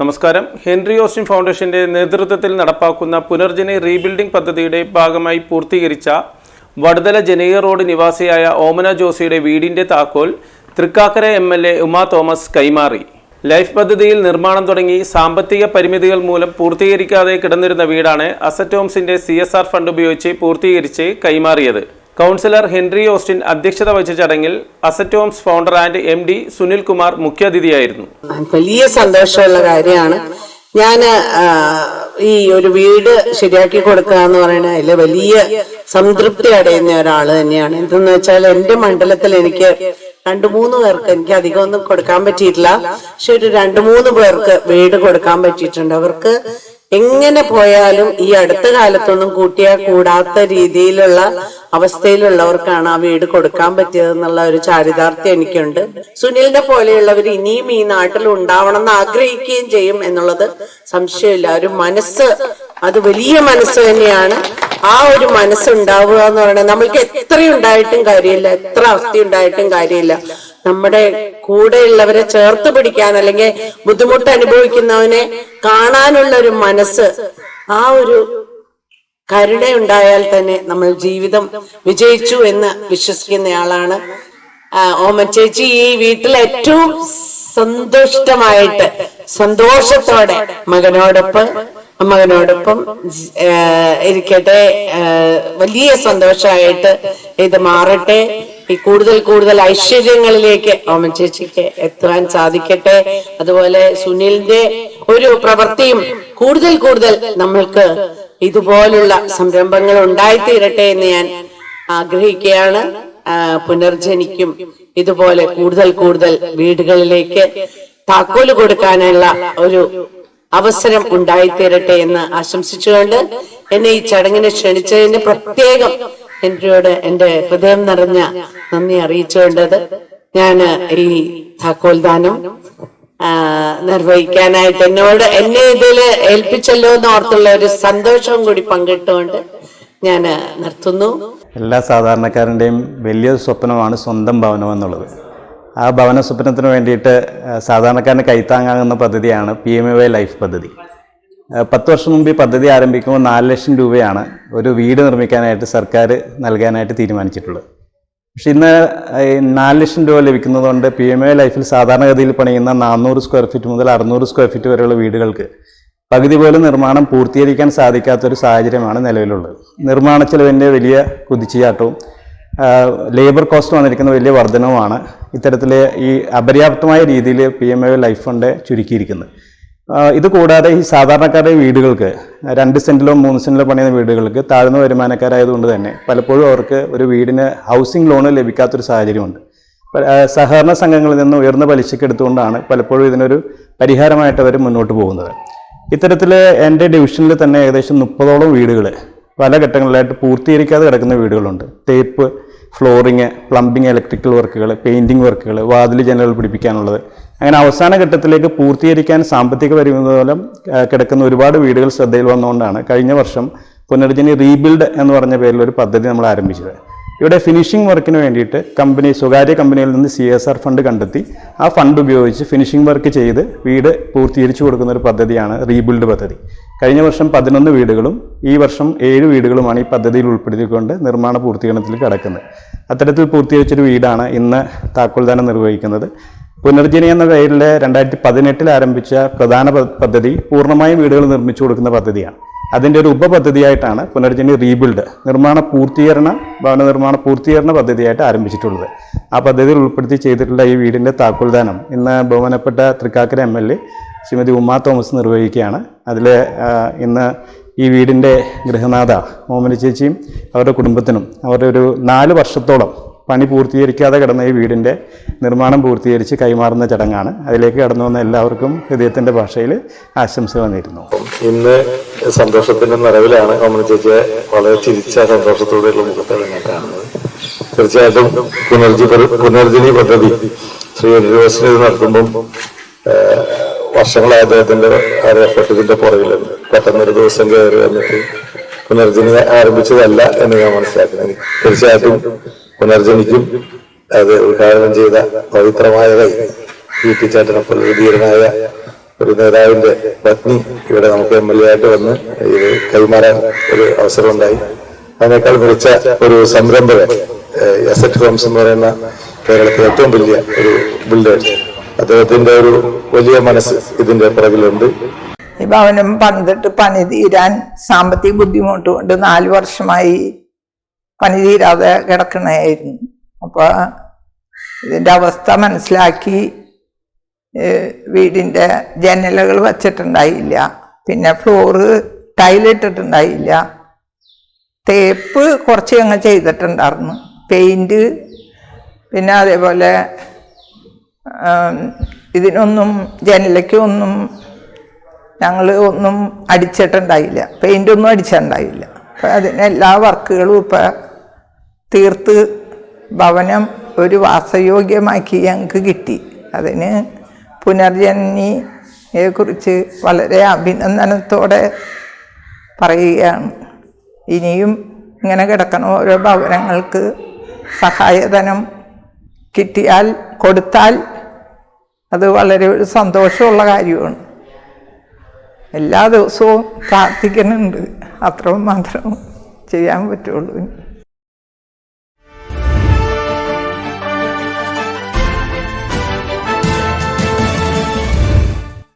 നമസ്കാരം. Henry Austin ഫൗണ്ടേഷന്റെ നേതൃത്വത്തിൽ നടപ്പാക്കുന്ന പുനർജനി റീബിൽഡിംഗ് പദ്ധതിയുടെ ഭാഗമായി പൂർത്തീകരിച്ച വടുതല ജനീയ റോഡ് നിവാസിയായ ഓമന ജോസിയുടെ വീടിന്റെ താക്കോൽ Thrikkakara M L A Uma Thomas കൈമാറി. ലൈഫ് പദ്ധതിയിൽ നിർമ്മാണം തുടങ്ങി സാമ്പത്തിക പരിമിതികൾ മൂലം പൂർത്തീകരിക്കാതെ കിടന്നിരുന്ന വീടാണ് അസറ്റ് ഹോംസിന്റെ സി ഫണ്ട് ഉപയോഗിച്ച് പൂർത്തീകരിച്ച് കൈമാറിയത്. കൗൺസിലർ ഹെൻറി ഓസ്റ്റിൻ അധ്യക്ഷത വഹിച്ച ചടങ്ങിൽ Asset Homes founder and M D Sunil Kumar മുഖ്യാതിഥിയായിരുന്നു വലിയ സന്തോഷമുള്ള കാര്യമാണ്. ഞാൻ ഈ ഒരു വീട് ശരിയാക്കി കൊടുക്കുക എന്ന് പറയുന്നത് വലിയ സംതൃപ്തി അടയുന്ന ഒരാൾ തന്നെയാണ്. എന്തെന്ന് വെച്ചാൽ എന്റെ മണ്ഡലത്തിൽ എനിക്ക് രണ്ടു മൂന്ന് പേർക്ക് എനിക്ക് അധികം ഒന്നും കൊടുക്കാൻ പറ്റിയിട്ടില്ല. പക്ഷെ ഒരു രണ്ടു മൂന്ന് പേർക്ക് വീട് കൊടുക്കാൻ പറ്റിയിട്ടുണ്ട്. അവർക്ക് എങ്ങനെ പോയാലും ഈ അടുത്ത കാലത്തൊന്നും കൂട്ടിയാൽ കൂടാത്ത രീതിയിലുള്ള അവസ്ഥയിലുള്ളവർക്കാണ് ആ വീട് കൊടുക്കാൻ പറ്റിയതെന്നുള്ള ഒരു ചാരിതാർത്ഥ്യം എനിക്കുണ്ട്. സുനിലിനെ പോലെയുള്ളവർ ഇനിയും ഈ നാട്ടിൽ ഉണ്ടാവണം എന്ന് ആഗ്രഹിക്കുകയും ചെയ്യും എന്നുള്ളത് സംശയമില്ല. ഒരു മനസ്സ് അത് വലിയ മനസ്സ് തന്നെയാണ്. ആ ഒരു മനസ്സുണ്ടാവുക എന്ന് പറയുന്നത് നമ്മൾക്ക് എത്ര ഉണ്ടായിട്ടും കാര്യമില്ല. എത്ര അവസ്ഥ ഉണ്ടായിട്ടും കാര്യമില്ല. നമ്മുടെ കൂടെയുള്ളവരെ ചേർത്ത് പിടിക്കാൻ അല്ലെങ്കിൽ ബുദ്ധിമുട്ട് അനുഭവിക്കുന്നവനെ കാണാനുള്ള ഒരു മനസ്സ് ആ ഒരു കരുണയുണ്ടായാൽ തന്നെ നമ്മൾ ജീവിതം വിജയിച്ചു എന്ന് വിശ്വസിക്കുന്നയാളാണ്. ഓമൻ ചേച്ചി ഈ വീട്ടിൽ ഏറ്റവും സന്തുഷ്ടമായിട്ട് സന്തോഷത്തോടെ മകനോടൊപ്പം മകനോടൊപ്പം ഇരിക്കട്ടെ വലിയ സന്തോഷമായിട്ട് ഇത് മാറട്ടെ. ഈ കൂടുതൽ കൂടുതൽ ഐശ്വര്യങ്ങളിലേക്ക് ഓമൻ ചേച്ചിക്ക് എത്തുവാൻ സാധിക്കട്ടെ. അതുപോലെ സുനിലിന്റെ ഒരു പ്രവൃത്തിയും കൂടുതൽ കൂടുതൽ നമ്മൾക്ക് ഇതുപോലുള്ള സംരംഭങ്ങൾ ഉണ്ടായിത്തീരട്ടെ എന്ന് ഞാൻ ആഗ്രഹിക്കുകയാണ്. പുനർജനിക്കും ഇതുപോലെ കൂടുതൽ കൂടുതൽ വീടുകളിലേക്ക് താക്കോൽ കൊടുക്കാനുള്ള ഒരു അവസരം ഉണ്ടായിത്തീരട്ടെ എന്ന് ആശംസിച്ചുകൊണ്ട് എന്നെ ഈ ചടങ്ങിനെ ക്ഷണിച്ചതിന് പ്രത്യേകം എന്നോട് എന്റെ ഹൃദയം നിറഞ്ഞ നന്ദി അറിയിച്ചുകൊണ്ടത് ഞാൻ ഈ താക്കോൽദാനം നിർവഹിക്കാനായിട്ട് എന്നോട് എന്നെ ഇതിൽ ഏൽപ്പിച്ചല്ലോ എന്ന് ഓർത്തുള്ള ഒരു സന്തോഷവും കൂടി പങ്കിട്ടുകൊണ്ട് ഞാൻ നിർത്തുന്നു. എല്ലാ സാധാരണക്കാരന്റെയും വലിയൊരു സ്വപ്നമാണ് സ്വന്തം ഭവനം എന്നുള്ളത്. ആ ഭവന സ്വപ്നത്തിന് വേണ്ടിയിട്ട് സാധാരണക്കാരന് കൈത്താങ്ങാകുന്ന പദ്ധതിയാണ് P M A Y life പദ്ധതി. പത്ത് വർഷം മുമ്പ് ഈ പദ്ധതി ആരംഭിക്കുമ്പോൾ നാല് ലക്ഷം രൂപയാണ് ഒരു വീട് നിർമ്മിക്കാനായിട്ട് സർക്കാർ നൽകാനായിട്ട് തീരുമാനിച്ചിട്ടുള്ളത്. പക്ഷെ ഇന്ന് നാല് ലക്ഷം രൂപ ലഭിക്കുന്നതുകൊണ്ട് പി എം എ ലൈഫിൽ സാധാരണഗതിയിൽ പണിയുന്ന നാനൂറ് സ്ക്വയർ ഫീറ്റ് മുതൽ അറുന്നൂറ് സ്ക്വയർ ഫീറ്റ് വരെയുള്ള വീടുകൾക്ക് പകുതി പോലും നിർമ്മാണം പൂർത്തീകരിക്കാൻ സാധിക്കാത്തൊരു സാഹചര്യമാണ് നിലവിലുള്ളത്. നിർമ്മാണ ചെലവിന്റെ വലിയ കുതിച്ചുചാട്ടവും ലേബർ കോസ്റ്റ് വന്നിരിക്കുന്ന വലിയ വർധനവുമാണ് ഇത്തരത്തിൽ ഈ അപര്യാപ്തമായ രീതിയിൽ P M A life fund ചുരുക്കിയിരിക്കുന്നത്. ഇത് കൂടാതെ ഈ സാധാരണക്കാരുടെ വീടുകൾക്ക് രണ്ട് സെന്റിലോ മൂന്ന് സെന്റിലോ പണിയുന്ന വീടുകൾക്ക് താഴ്ന്ന വരുമാനക്കാരായതുകൊണ്ട് തന്നെ പലപ്പോഴും അവർക്ക് ഒരു വീടിന് ഹൗസിംഗ് ലോണ് ലഭിക്കാത്തൊരു സാഹചര്യമുണ്ട്. സഹകരണ സംഘങ്ങളിൽ നിന്ന് ഉയർന്ന പലിശയ്ക്ക് എടുത്തുകൊണ്ടാണ് പലപ്പോഴും ഇതിനൊരു പരിഹാരമായിട്ട് അവർ മുന്നോട്ട് പോകുന്നത്. ഇത്തരത്തിൽ എന്റെ ഡിവിഷനിൽ തന്നെ ഏകദേശം മുപ്പതോളം വീടുകൾ പല ഘട്ടങ്ങളിലായിട്ട് പൂർത്തീകരിക്കാതെ കിടക്കുന്ന വീടുകളുണ്ട്. തേപ്പ് ഫ്ലോറിങ് പ്ലംബിംഗ് ഇലക്ട്രിക്കൽ വർക്കുകൾ പെയിന്റിംഗ് വർക്കുകൾ വാതിൽ ജനലുകൾ പിടിപ്പിക്കാനുള്ളത് അങ്ങനെ അവസാന ഘട്ടത്തിലേക്ക് പൂർത്തീകരിക്കാൻ സാമ്പത്തിക പരിമിതി മൂലം കിടക്കുന്ന ഒരുപാട് വീടുകൾ ശ്രദ്ധയിൽ വന്നുകൊണ്ടാണ് കഴിഞ്ഞ വർഷം പുനർജനി റീബിൽഡ് എന്ന് പറഞ്ഞ പേരിൽ ഒരു പദ്ധതി നമ്മൾ ആരംഭിച്ചത്. ഇവിടെ ഫിനിഷിംഗ് വർക്കിന് വേണ്ടിയിട്ട് കമ്പനി സ്വകാര്യ കമ്പനിയിൽ നിന്ന് സി എസ് ആർ ഫണ്ട് കണ്ടെത്തി. ആ ഫണ്ട് ഉപയോഗിച്ച് ഫിനിഷിംഗ് വർക്ക് ചെയ്ത് വീട് പൂർത്തീകരിച്ചു കൊടുക്കുന്ന ഒരു പദ്ധതിയാണ് റീബിൽഡ് പദ്ധതി. കഴിഞ്ഞ വർഷം പതിനൊന്ന് വീടുകളും ഈ വർഷം ഏഴ് വീടുകളുമാണ് ഈ പദ്ധതിയിൽ ഉൾപ്പെടുത്തിക്കൊണ്ട് നിർമ്മാണ പൂർത്തീകരണത്തിൽ കിടക്കുന്നത്. അത്തരത്തിൽ പൂർത്തീകരിച്ചൊരു വീടാണ് ഇന്ന് താക്കോൽദാനം നിർവഹിക്കുന്നത്. പുനർജനി എന്ന പേരിൽ രണ്ടായിരത്തി പതിനെട്ടിൽ ആരംഭിച്ച പ്രധാന പദ്ധതി പൂർണമായും വീടുകൾ നിർമ്മിച്ചു കൊടുക്കുന്ന പദ്ധതിയാണ്. അതിന്റെ ഒരു ഉപപദ്ധതിയായിട്ടാണ് പുനർജനി റീബിൽഡ് നിർമ്മാണ പൂർത്തീകരണ ഭവന നിർമ്മാണ പൂർത്തീകരണ പദ്ധതിയായിട്ട് ആരംഭിച്ചിട്ടുള്ളത്. ആ പദ്ധതിയിൽ ഉൾപ്പെടുത്തി ചെയ്തിട്ടുള്ള ഈ വീടിന്റെ താക്കോൽദാനം ഇന്ന് ബഹുമാനപ്പെട്ട Thrikkakara M L A Shrimati Uma Thomas നിർവഹിക്കുകയാണ്. അതിൽ ഇന്ന് ഈ വീടിന്റെ ഗൃഹനാഥ ഓമന ചേച്ചിയും അവരുടെ കുടുംബത്തിനും അവരുടെ ഒരു നാല് വർഷത്തോളം പണി പൂർത്തീകരിക്കാതെ കിടന്ന ഈ വീടിന്റെ നിർമ്മാണം പൂർത്തീകരിച്ച് കൈമാറുന്ന ചടങ്ങാണ്. അതിലേക്ക് കടന്നു വന്ന എല്ലാവർക്കും ഹൃദയത്തിന്റെ ഭാഷയിൽ ആശംസ വന്നിരുന്നു ഇന്ന് സന്തോഷത്തിന്റെ നിറവിലാണ് നമ്മുടെ ചേച്ചിയെ വളരെ ചിരിച്ച സന്തോഷത്തോടെയുള്ള മുഖത്താണ് കാണുന്നത്. തീർച്ചയായിട്ടും പുനർജി പുനർജനി പദ്ധതി ശ്രീ യൂണിവേഴ്സിറ്റി നടത്തുമ്പം വർഷങ്ങളായി എഫർട്ട് ഇതിന്റെ പുറകിലുണ്ട് പെട്ടെന്നൊരു ദിവസം കയറി വന്നിട്ട് പുനർജനി ആരംഭിച്ചതല്ല എന്ന് ഞാൻ മനസ്സിലാക്കുന്നത് തീർച്ചയായിട്ടും പുനർജനിക്കും. അത് ഉദ്ഘാടനം ചെയ്ത പവിത്രമായ കൈ പി ടി ചേട്ടനെ ധീരനായ ഒരു നേതാവിന്റെ പത്നി ഇവിടെ നമുക്ക് എം എൽ എ ആയിട്ട് വന്ന് ഇത് കൈമാറാൻ ഒരു അവസരമുണ്ടായി. അതിനേക്കാൾ മികച്ച ഒരു സംരംഭകൻ എസറ്റ് ഹോംസ് എന്ന് പറയുന്ന കേരളത്തിലെ ഏറ്റവും വലിയ ഒരു ബിൽഡേഴ്സ് അദ്ദേഹത്തിന്റെ ഒരു വലിയ മനസ്സ് ഇതിന്റെ പുറകിലുണ്ട്. ഈ ഭവനം പണിതിട്ട് പണി തീരാൻ സാമ്പത്തിക ബുദ്ധിമുട്ട് കൊണ്ട് നാല് വർഷമായി പണി തീരാതെ കിടക്കണായിരുന്നു അപ്പൊ ഇതിന്റെ അവസ്ഥ മനസ്സിലാക്കി വീടിന്റെ ജനലുകൾ വച്ചിട്ടുണ്ടായില്ല. പിന്നെ ഫ്ലോറ് ടൈലിട്ടിട്ടുണ്ടായില്ല തേപ്പ് കുറച്ച് ഞങ്ങൾ ചെയ്തിട്ടുണ്ടായിരുന്നു. പെയിന്റ് പിന്നെ അതേപോലെ ഇതിനൊന്നും ഇതിനൊന്നും ജനലയ്ക്കൊന്നും ഞങ്ങൾ ഒന്നും അടിച്ചിട്ടുണ്ടായില്ല. പെയിന്റ് ഒന്നും അടിച്ചിട്ടുണ്ടായില്ല. അപ്പം അതിന് എല്ലാ വർക്കുകളും ഇപ്പം തീർത്ത് ഭവനം ഒരു വാസയോഗ്യമാക്കി ഞങ്ങൾക്ക് കിട്ടി. അതിന് പുനർജനിയെ കുറിച്ച് വളരെ അഭിനന്ദനത്തോടെ പറയുകയാണ്. ഇനിയും ഇങ്ങനെ കിടക്കണ ഓരോ ഭവനങ്ങൾക്ക് സഹായധനം കിട്ടിയാൽ കൊടുത്താൽ അത് വളരെ ഒരു സന്തോഷമുള്ള കാര്യമാണ്. എല്ലാ ദിവസവും പ്രാർത്ഥിക്കുന്നുണ്ട്. അത്രയും മാത്രം ചെയ്യാൻ പറ്റുള്ളൂ